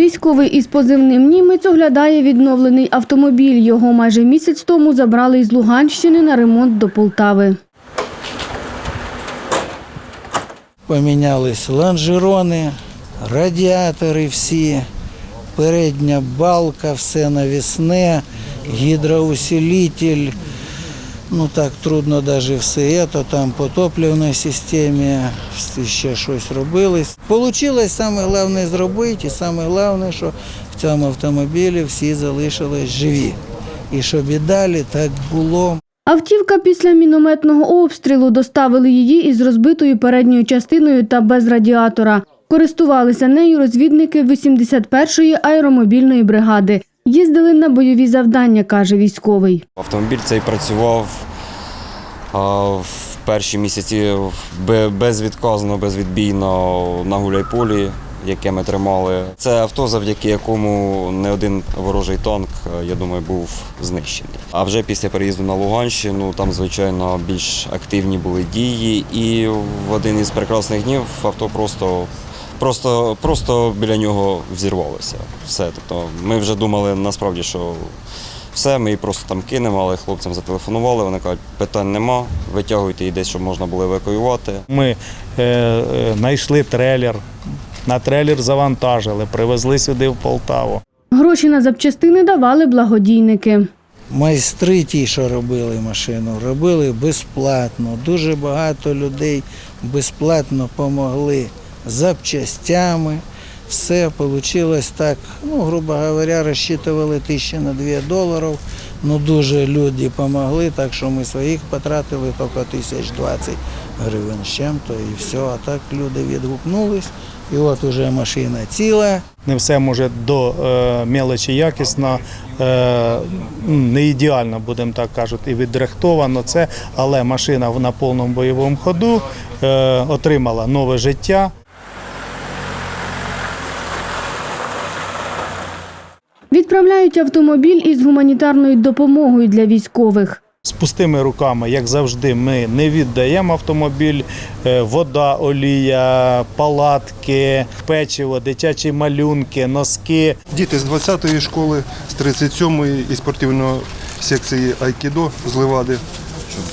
Військовий із позивним німець оглядає відновлений автомобіль. Його майже місяць тому забрали із Луганщини на ремонт до Полтави. Помінялись лонжерони, радіатори всі, передня балка, все навісне, гідроусилитель. Ну так трудно навіть все це, там по топливній системі ще щось робилось. Получилось саме головне зробити, і саме головне, що в цьому автомобілі всі залишились живі. І щоб і далі так було. Автівка після мінометного обстрілу доставили її із розбитою передньою частиною та без радіатора. Користувалися нею розвідники 81-ї аеромобільної бригади. Їздили на бойові завдання, каже військовий. Автомобіль цей працював в перші місяці безвідказно, безвідбійно на гуляйполі, яке ми тримали. Це авто, завдяки якому не один ворожий танк, е, я думаю, був знищений. А вже після переїзду на Луганщину там, звичайно, більш активні були дії, і в один із прекрасних днів авто просто. Просто, просто біля нього взірвалося. Все. Тобто ми вже думали насправді, що все, ми її просто там кинемо, але хлопцям зателефонували, вони кажуть, питань нема, витягуйте її десь, щоб можна було евакуювати. Ми е, е, знайшли трейлер, на трейлер завантажили, привезли сюди в Полтаву. Гроші на запчастини давали благодійники. Майстри ті, що робили машину, робили безплатно. Дуже багато людей безплатно допомогли запчастями. Все вийшло так, ну, грубо говоря, розчитували тисячі на 2 доларів. Ну дуже люди допомогли, так що ми своїх потратили тільки тисяч 20 гривень з чим-то і все. А так люди відгукнулись. І от уже машина ціла. Не все може до е, мелочі якісно, е, не ідеально, будемо так кажуть, і відрихтовано це, але машина на повному бойовому ходу е, отримала нове життя. Відправляють автомобіль із гуманітарною допомогою для військових. З пустими руками, як завжди, ми не віддаємо автомобіль, Е, вода, олія, палатки, печиво, дитячі малюнки, носки. Діти з 20-ї школи, з 37-ї і спортивної секції Айкідо з Левади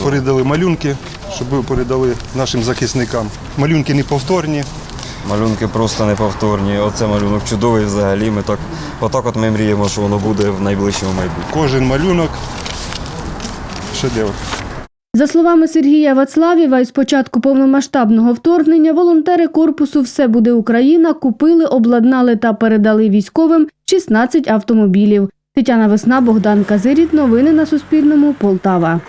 передали малюнки, щоб передали нашим захисникам. Малюнки неповторні. Малюнки просто неповторні. Оце малюнок чудовий взагалі. Ми так, отак от ми мріємо, що воно буде в найближчому майбутньому. Кожен малюнок шедевр. За словами Сергія Вацлавєва, із початку повномасштабного вторгнення волонтери корпусу Все буде Україна купили, обладнали та передали військовим 16 автомобілів. Тетяна Весна, Богдан Казиріт. Новини на Суспільному. Полтава.